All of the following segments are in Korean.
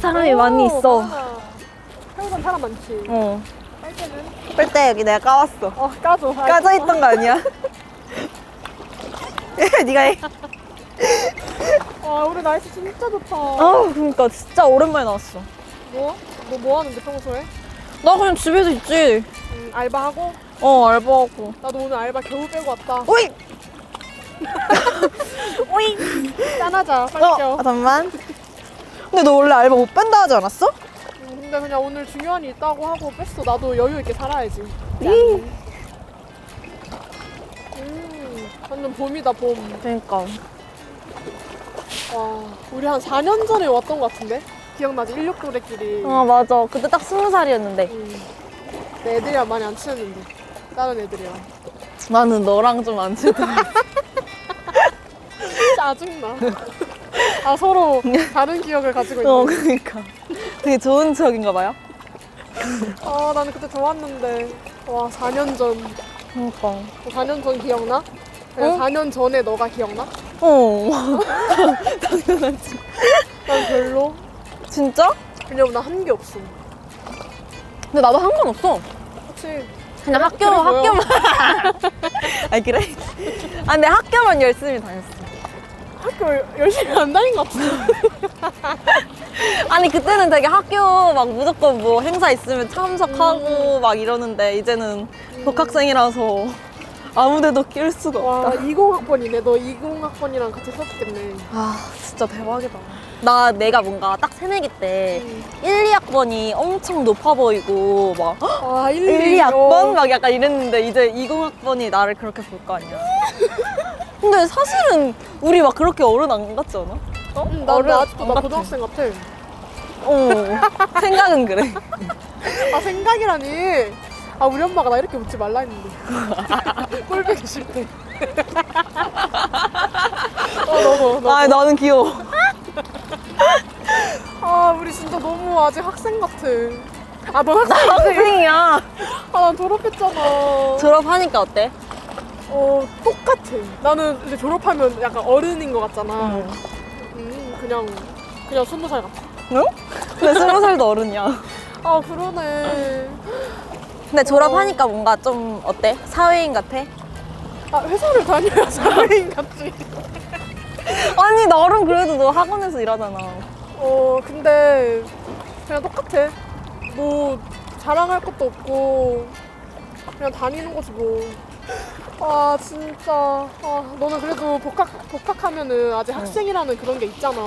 사람이 많이 있어. 태우던 사람 많지. 어. 빨대는? 빨대 여기 내가 까왔어. 어, 까줘. 까져 있던 거 아니야? 네가 해. 와, 우리 날씨 진짜 좋다. 아, 그러니까 진짜 오랜만에 나왔어. 뭐? 너 뭐 하는데 평소에? 나 그냥 집에서 있지. 음, 알바하고? 어, 알바하고. 나도 오늘 알바 겨우 빼고 왔다. 오이! 오잉! 짠하자. 빨리 어, 껴. 아, 잠깐만. 근데 너 원래 알바 못 뺀다 하지 않았어? 음, 근데 그냥 오늘 중요한 일 있다고 하고 뺐어. 나도 여유 있게 살아야지. 이. 음, 완전 봄이다, 봄. 그러니까. 와, 우리 한 4년 전에 왔던 것 같은데? 기억나지? 16 도래끼리. 어, 맞아. 그때 딱 스무 살이었는데. 음. 내 애들이랑 많이 안 친했는데. 다른 애들이랑. 나는 너랑 좀 안 친다. 짜증나. 아, 서로 다른 기억을 가지고 어, 있는. 그러니까. 되게 좋은 추억인가 봐요. 아, 나는 그때 좋았는데. 와, 4년 전. 그러니까. 4년 전 기억나? 어? 4년 전에 너가 기억나? 어. 난 별로. 진짜? 왜냐면 나 한 게 없어. 근데 나도 한 건 없어. 그치? 그냥 학교, 그래 보여. 학교만. 아, 그래? 아, 근데 학교만 열심히 다녔어. 학교 열- 열심히 안 다닌 것 같은데. 아니, 그때는 되게 학교 막 무조건 뭐 행사 있으면 참석하고 막 이러는데, 이제는 복학생이라서 아무 데도 낄 수가 와, 없다. 20학번이네. 너 20학번이랑 같이 썼겠네. 아, 진짜 대박이다. 나 내가 뭔가 딱 새내기 때 음. 1, 2학번이 엄청 높아 보이고 막 아, 1, 1, 2학번 막 약간 이랬는데 이제 20학번이 나를 그렇게 볼 거 아니야. 근데 사실은 우리 막 그렇게 어른 안 같지 않아? 어? 응, 나, 어른 나 아직도 안나 같아. 고등학생 같아. 어. 생각은 그래. 아, 생각이라니. 아, 우리 엄마가 나 이렇게 묻지 말라 했는데. 꼴보기 싫대. 어, 너도, 너. 아, 나는 귀여워. 아, 우리 진짜 너무 아직 학생 같아. 아, 넌 학생. 학생이야. 아, 난 졸업했잖아. 졸업하니까 어때? 어, 똑같아. 나는 이제 졸업하면 약간 어른인 것 같잖아. 응. 음, 그냥, 그냥 스무 살 같아. 응? 근데 스무 살도 어른이야. 아, 그러네. 근데 졸업하니까 뭔가 좀 어때? 사회인 같아? 아, 회사를 다녀야 사회인 같지. 아니 나름 그래도 너 학원에서 일하잖아. 어, 근데 그냥 똑같아. 뭐 자랑할 것도 없고 그냥 다니는 거지 뭐. 아 진짜. 아 너는 그래도 복학 복학하면은 아직 학생이라는 그런 게 있잖아.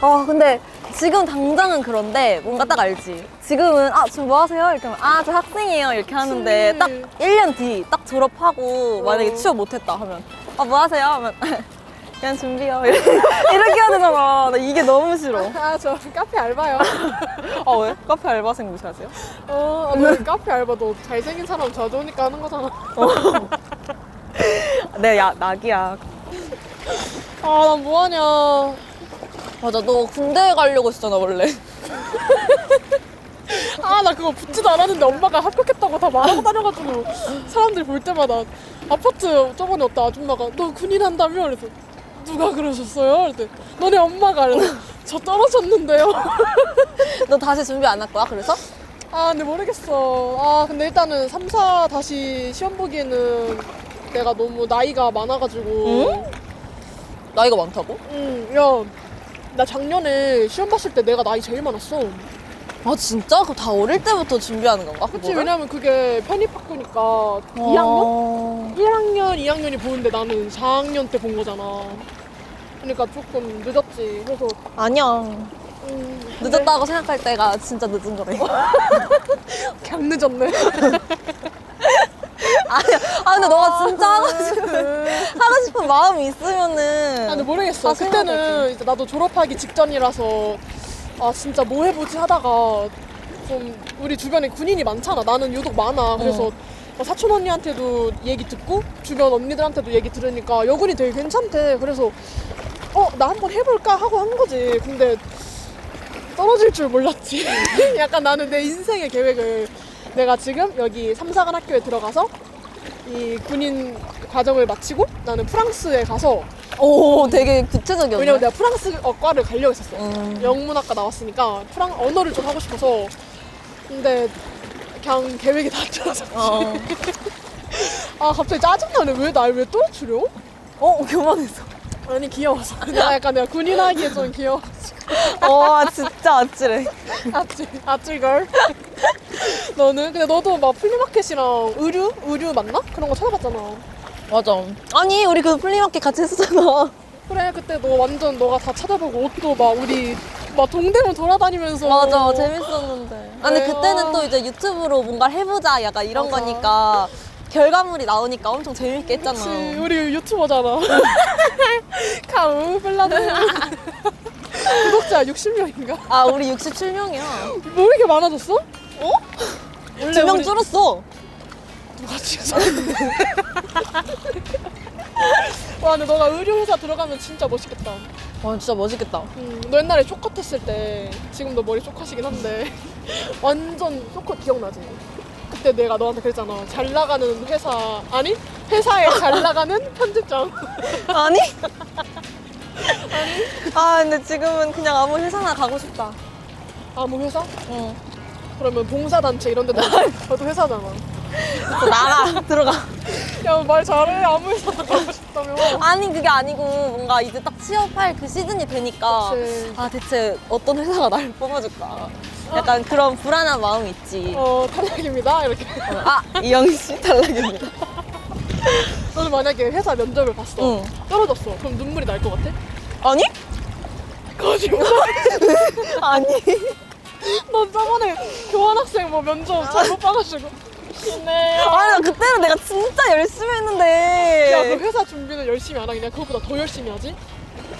아 근데 지금 당장은 그런데 뭔가 딱 알지 지금은 아 지금 뭐 하세요? 이렇게 하면 아 저 학생이에요 이렇게 하는데 그치. 딱 1년 뒤 딱 졸업하고 만약에 어. 취업 못했다 하면 아 뭐 하세요? 하면 그냥 준비요 이렇게 해야 되잖아 나 이게 너무 싫어 아 저 카페 알바요. 아 왜? 카페 알바생 무시하세요? 어, 아, 너 카페 알바 너 잘생긴 사람 자주 오니까 하는 거잖아. 내 야, 낙이야 아 난 뭐하냐. 맞아 너 군대 가려고 했잖아 원래 아 나 그거 붙지도 않았는데 엄마가 합격했다고 다 말하고 다녀가지고 사람들 볼 때마다 아파트 저번에 어떤 아줌마가 너 군인 한다며 그래서 누가 그러셨어요? 그랬더니 너네 엄마가 그래서 저 떨어졌는데요 너 다시 준비 안 할 거야 그래서? 아 근데 모르겠어 아 근데 일단은 3, 4 다시 시험 보기에는 내가 너무 나이가 많아가지고 응? 나이가 많다고? 응야나 작년에 시험 봤을 때 내가 나이 제일 많았어 아 진짜? 그럼 다 어릴 때부터 준비하는 건가? 그치 그거를? 왜냐면 그게 편입학교니까 어. 2학년? 1학년, 2학년이 보는데 나는 4학년 때 본 거잖아. 그러니까 조금 늦었지. 그래서 아니야. 음, 늦었다고 생각할 때가 진짜 늦은 거래. 그냥 늦었네. 아니야. 아 근데 너가 진짜 하고 싶은 하고 싶은 마음이 있으면은. 아, 근데 모르겠어. 다 그때는 생각하지. 이제 나도 졸업하기 직전이라서 아 진짜 뭐 해보지 하다가 좀 우리 주변에 군인이 많잖아. 나는 유독 많아. 그래서 어. 뭐 사촌 언니한테도 얘기 듣고 주변 언니들한테도 얘기 들으니까 여군이 되게 괜찮대. 그래서 어 나 한번 해볼까 하고 한 거지. 근데 떨어질 줄 몰랐지. 약간 나는 내 인생의 계획을 내가 지금 여기 삼사관 학교에 들어가서 이 군인 과정을 마치고 나는 프랑스에 가서 오, 되게 구체적이었네. 왜냐면 내가 프랑스어과를 가려고 했었어. 음. 영문학과 나왔으니까 프랑 언어를 좀 하고 싶어서 근데 그냥 계획이 다 틀어서 어. 아 갑자기 짜증나네 왜 날 왜 떨어뜨려? 어, 교만해서. 아니 귀여워서 내가 약간 내가 군인 하기에 좀 귀여워 어, 진짜 아찔해. 아찔 아찔걸 너는? 근데 너도 막 플리마켓이랑 의류? 의류 맞나? 그런 거 찾아봤잖아 맞아. 아니, 우리 그 플리마켓 같이 했었잖아. 그래 그때 너 완전 너가 다 찾아보고 옷도 막 우리 막 동대문 돌아다니면서 맞아, 재밌었는데. 아니, 네, 그때는 아. 또 이제 유튜브로 뭔가 해보자, 약간 이런 맞아. 거니까. 결과물이 나오니까 엄청 재밌게 했잖아. 그치 우리 유튜버잖아 카우 플라드 구독자 60명인가? 아, 우리 67명이야. 뭐 이렇게 많아졌어? 어? 원래 두명 우리 줄었어. 누가 찍었어? 와 근데 너가 의류회사 들어가면 진짜 멋있겠다 와, 진짜 멋있겠다. 음, 너 옛날에 쇼컷 했을 때 지금도 머리 쇼컷이긴 한데 완전 쇼컷 기억나지? 그때 내가 너한테 그랬잖아 잘 나가는 회사 아니 회사에 잘 나가는 편집장 아니? 아, 근데 지금은 그냥 아무 회사나 가고 싶다. 아무 회사? 응. 그러면 봉사단체 이런 데도 너도 회사잖아 그래서 나가, 들어가. 야 말 잘해 아무 회사나 가고 싶다며 아니, 그게 아니고 뭔가 이제 딱 취업할 그 시즌이 되니까. 그치. 아, 대체 어떤 회사가 날 뽑아줄까. 약간 그런 불안한 마음이 있지. 어 탈락입니다 이렇게 아, 이영희 씨 탈락입니다. 너는 만약에 회사 면접을 봤어 응. 떨어졌어 그럼 눈물이 날 것 같아? 아니? 거짓말 아니. 넌 저번에 교환학생 뭐 면접 잘못 봐가지고 네. 아니, 나 그때는 내가 진짜 열심히 했는데. 야, 너 회사 준비는 열심히 안 하겠냐? 그것보다 더 열심히 하지?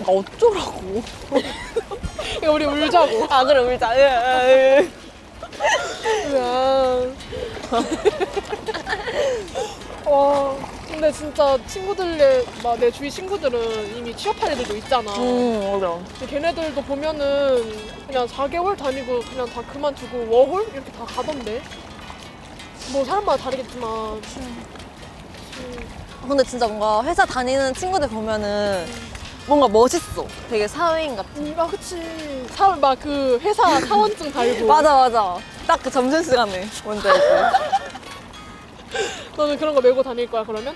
아, 어쩌라고. 야, 우리 울자고. 아, 그래, 울자. 으, 으. 으아. 와, 근데 진짜 친구들, 막내 주위 친구들은 이미 취업할 애들도 있잖아. 음, 맞아. 근데 걔네들도 보면은 그냥 4개월 다니고 그냥 다 그만두고 워홀? 이렇게 다 가던데. 뭐 사람마다 다르겠지만. 음, 근데 진짜 뭔가 회사 다니는 친구들 보면은 뭔가 멋있어. 되게 사회인 같아. 음, 아, 그치. 사, 막그 회사 사원증 달고. 맞아, 맞아. 딱 그 점심시간에. 뭔지 알지? 너는 그런 거 메고 다닐 거야, 그러면?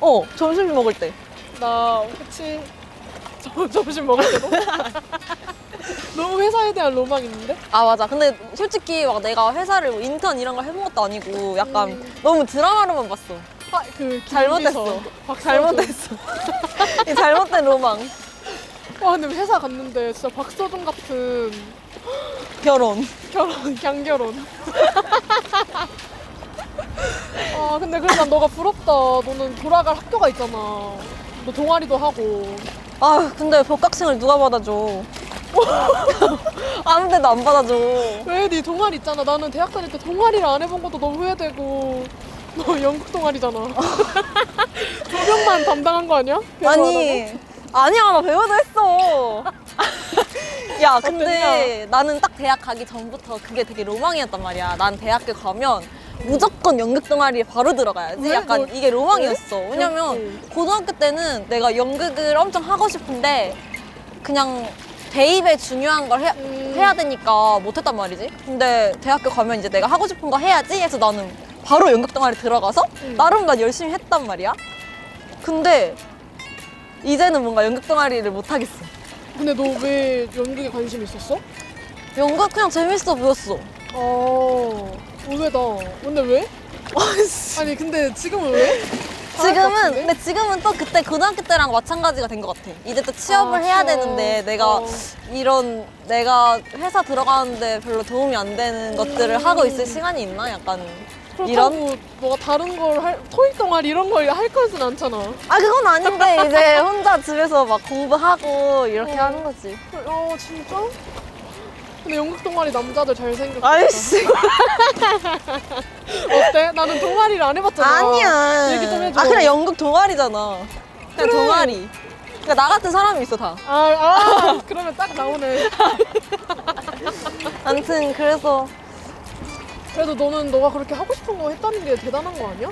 어, 점심 먹을 때. 나 그치 저, 점심 먹을 때도 너무 회사에 대한 로망 있는데 아, 맞아. 근데 솔직히 막 내가 회사를 뭐 인턴 이런 걸 해본 것도 아니고 약간 음. 너무 드라마로만 봤어. 아그 잘못했어. 잘못했어. 이 잘못된 로망. 와 근데 회사 갔는데 진짜 박서준 같은 결혼. 결혼 강결혼 아 근데 그래 난 너가 부럽다 너는 돌아갈 학교가 있잖아 너 동아리도 하고 아, 근데 복학생을 누가 받아줘? 아무 데도 안 받아줘. 왜 네 동아리 있잖아 나는 대학 다닐 때 동아리를 안 해본 것도 너무 후회되고 너 영국 동아리잖아. 두 명만 담당한 거 아니야? 아니. 아니야 나 배우도 했어. 야 근데 나는 딱 대학 가기 전부터 그게 되게 로망이었단 말이야. 난 대학교 가면 무조건 연극 동아리에 바로 들어가야지. 왜? 약간 너- 이게 로망이었어. 응. 왜냐면 고등학교 때는 내가 연극을 엄청 하고 싶은데 그냥 대입에 중요한 걸 해, 음. 해야 되니까 못했단 말이지. 근데 대학교 가면 이제 내가 하고 싶은 거 해야지 해서 나는 바로 연극 동아리 들어가서 음. 나름 난 열심히 했단 말이야 근데 이제는 뭔가 연극 동아리를 못 하겠어. 근데 너 왜 연극에 관심 있었어? 연극 그냥 재밌어 보였어. 어 의외다. 근데 왜? 아니 근데 지금은 왜? 잘할 것 지금은 같은데? 근데 지금은 또 그때 고등학교 때랑 마찬가지가 된 것 같아. 이제 또 취업을 아, 해야 취업. 되는데 내가 어. 이런 내가 회사 들어가는데 별로 도움이 안 되는 것들을 음. 하고 있을 시간이 있나? 약간 그렇다고 이런? 너가 다른 걸 할, 토익 동아리 이런 걸할 거진 않잖아. 아 그건 아닌데 이제 혼자 집에서 막 공부하고 이렇게 어. 하는 거지. 어 진짜? 근데 연극 동아리 남자들 잘생겼다. 아이씨 어때? 나는 동아리를 안 해봤잖아. 아니야. 얘기 좀 해줘. 아 그냥 연극 동아리잖아. 그냥 그래. 동아리. 그러니까 나 같은 사람이 있어 다. 아, 아 그러면 딱 나오네. 아무튼 그래서 그래도 너는 너가 그렇게 하고 싶은 거 했다는 게 대단한 거 아니야?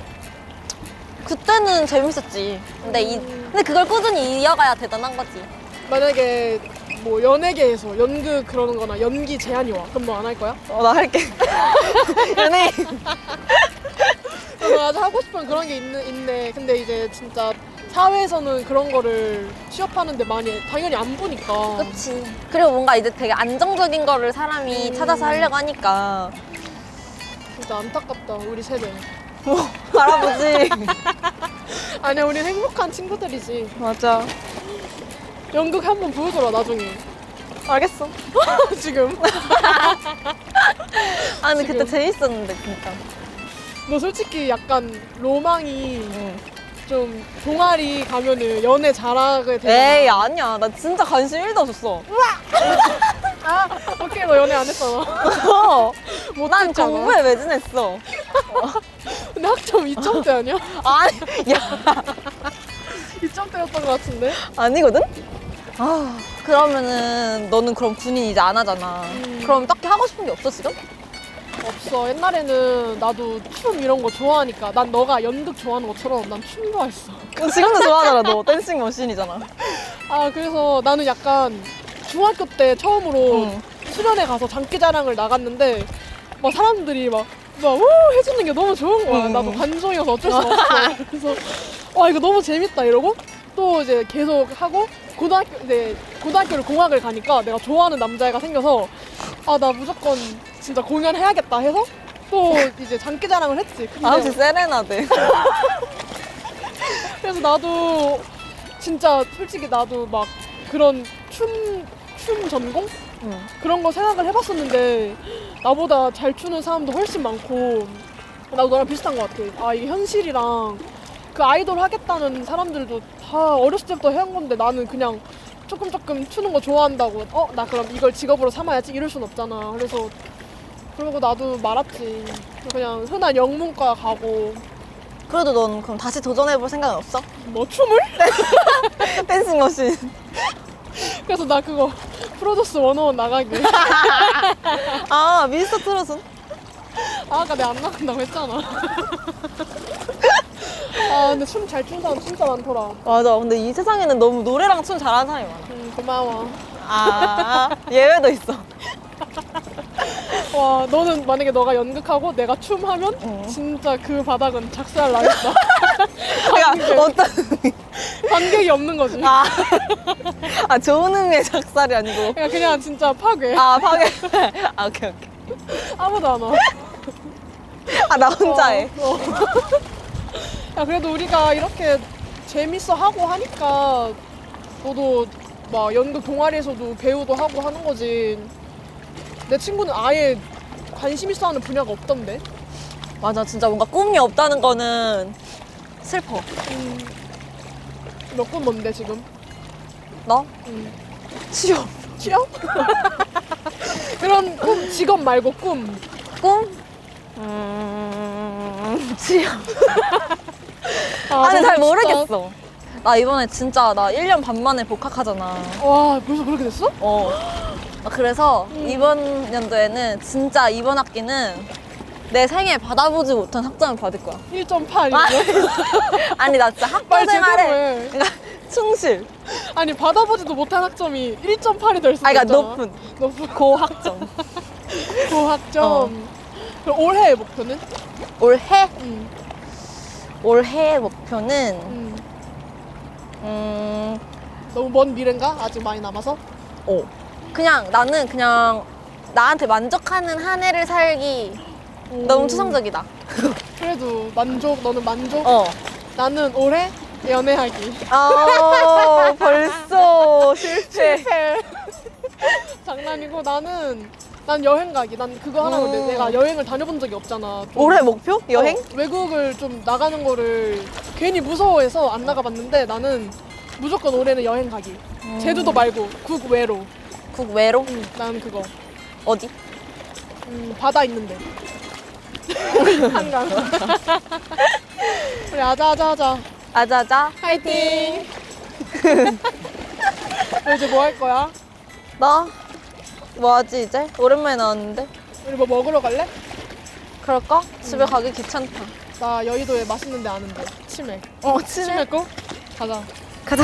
그때는 재밌었지. 근데 이 음. 근데 그걸 꾸준히 이어가야 대단한 거지. 만약에 뭐 연예계에서 연극 그러는 거나 연기 제한이 와. 그럼 너 안 할 거야? 어, 나 할게. 연예인. 너 아주 하고 싶은 그런 게 있는, 있네. 근데 이제 진짜 사회에서는 그런 거를 취업하는데 많이 당연히 안 보니까. 그치. 그리고 뭔가 이제 되게 안정적인 거를 사람이 음. 찾아서 하려고 하니까. 진짜 안타깝다 우리 세대. 할아버지. 아니야 우리 행복한 친구들이지. 맞아. 연극 한번 보여줘라 나중에. 알겠어. 지금. 아, 근데 그때 지금. 재밌었는데, 진짜. 너 솔직히 약간 로망이 응. 좀 동아리 가면은 연애 잘하게 되잖아. 에이, 아니야. 나 진짜 관심 1도 없었어. 아, 오케이 너 연애 안 했잖아. 어. 못난 했잖아. 공부에 매진했어. 근데 학점 2점대 아니야? 아니, 야. 2점대였던 것 같은데. 아니거든? 아, 그러면은 너는 그럼 군인 이제 안 하잖아. 음. 그럼 딱히 하고 싶은 게 없어, 지금? 없어. 옛날에는 나도 춤 이런 거 좋아하니까 난 너가 연극 좋아하는 것처럼 난 춤 좋아했어. 지금도 좋아하잖아, 너. 댄싱 머신이잖아. 아 그래서 나는 약간 중학교 때 처음으로 응. 수련회 가서 장기자랑을 나갔는데 막 사람들이 막 막, 우! 해주는 게 너무 좋은 거야. 응. 나도 관종이어서 어쩔 수 없어. 그래서, 와, 이거 너무 재밌다, 이러고, 또 이제 계속 하고, 고등학교, 이제, 고등학교를 공학을 가니까 내가 좋아하는 남자애가 생겨서, 아, 나 무조건 진짜 공연해야겠다 해서, 또 이제 장기자랑을 했지. 근데 아, 혹시 세레나데. 그래서 나도 진짜 솔직히 나도 막 그런 춤, 춤 전공? 응. 그런 거 생각을 해봤었는데 나보다 잘 추는 사람도 훨씬 많고 나도 너랑 비슷한 것 같아. 아 이게 현실이랑 그 아이돌 하겠다는 사람들도 다 어렸을 때부터 해온 건데 나는 그냥 조금 조금 추는 거 좋아한다고 어 나 그럼 이걸 직업으로 삼아야지 이럴 순 없잖아. 그래서 그러고 나도 말았지. 그냥 흔한 영문과 가고 그래도 넌 그럼 다시 도전해볼 생각은 없어? 뭐 춤을? 댄싱 머신. 그래서 나 그거 프로듀스 101 나가게. 아, 미스터 트롯은? 아, 아까 내가 안 나간다고 했잖아. 아, 근데 춤잘 추는 사람 진짜 많더라. 맞아. 근데 이 세상에는 너무 노래랑 춤 잘하는 사람이 많아. 음, 고마워. 아, 예외도 있어. 와, 너는 만약에 너가 연극하고 내가 춤하면 응. 진짜 그 바닥은 작살 나겠다. 그러니까 어떤 관객이 없는 거지. 아, 아 좋은 의미의 작살이 아니고 그냥, 그냥 진짜 파괴. 아 파괴 아 오케이 오케이 아무도 안 와. 아 나 혼자 해 어, 어. 야, 그래도 우리가 이렇게 재밌어 하고 하니까 너도 막 연극 동아리에서도 배우도 하고 하는 거지. 내 친구는 아예 관심 있어 하는 분야가 없던데. 맞아 진짜 뭔가 꿈이 없다는 거는 슬퍼 음, 몇군 뭔데 지금? 너 음. 취업 취업? 그런 꿈 직업 말고 꿈. 꿈 음, 취업 아, 아니 잘. 모르겠어 나 이번에 진짜 나 1년 반 만에 복학하잖아 와 벌써 그렇게 됐어? 어 아, 그래서 음. 이번 연도에는 진짜 이번 학기는 내 생애 받아보지 못한 학점을 받을 거야 1.8 아, 이거. 아니 나 진짜 학교 생활에 해. 그러니까 충실 아니 받아보지도 못한 학점이 1.8이 될 수도 아 그러니까 있잖아. 높은 높은 고학점 고학점. 어. 그럼 올해 목표는? 올해 음. 올해 목표는 음. 음, 너무 먼 미래인가? 아직 많이 남아서? 어. 그냥 나는 그냥 나한테 만족하는 한 해를 살기 너무 음. 추상적이다. 그래도 만족, 너는 만족? 어. 나는 올해 연애하기. 아 벌써 실패. 장난이고 나는 난 여행 가기. 난 그거 하라고 음. 내가 여행을 다녀본 적이 없잖아. 좀. 올해 목표? 여행? 어, 외국을 좀 나가는 거를 괜히 무서워해서 안 나가봤는데 나는 무조건 올해는 여행 가기. 음. 제주도 말고 국외로. 국외로? 응, 난 그거. 어디? 음, 바다 있는데. 한강. 우리 아자 아자 하자. 아자자. 화이팅. 너 이제 뭐 할 거야? 나 뭐 하지 이제? 오랜만에 나왔는데. 우리 뭐 먹으러 갈래? 그럴까? 집에 가기 귀찮다. 나 여의도에 맛있는 데 아는데. 치맥. 어, 치맥 거? 가자. 가자.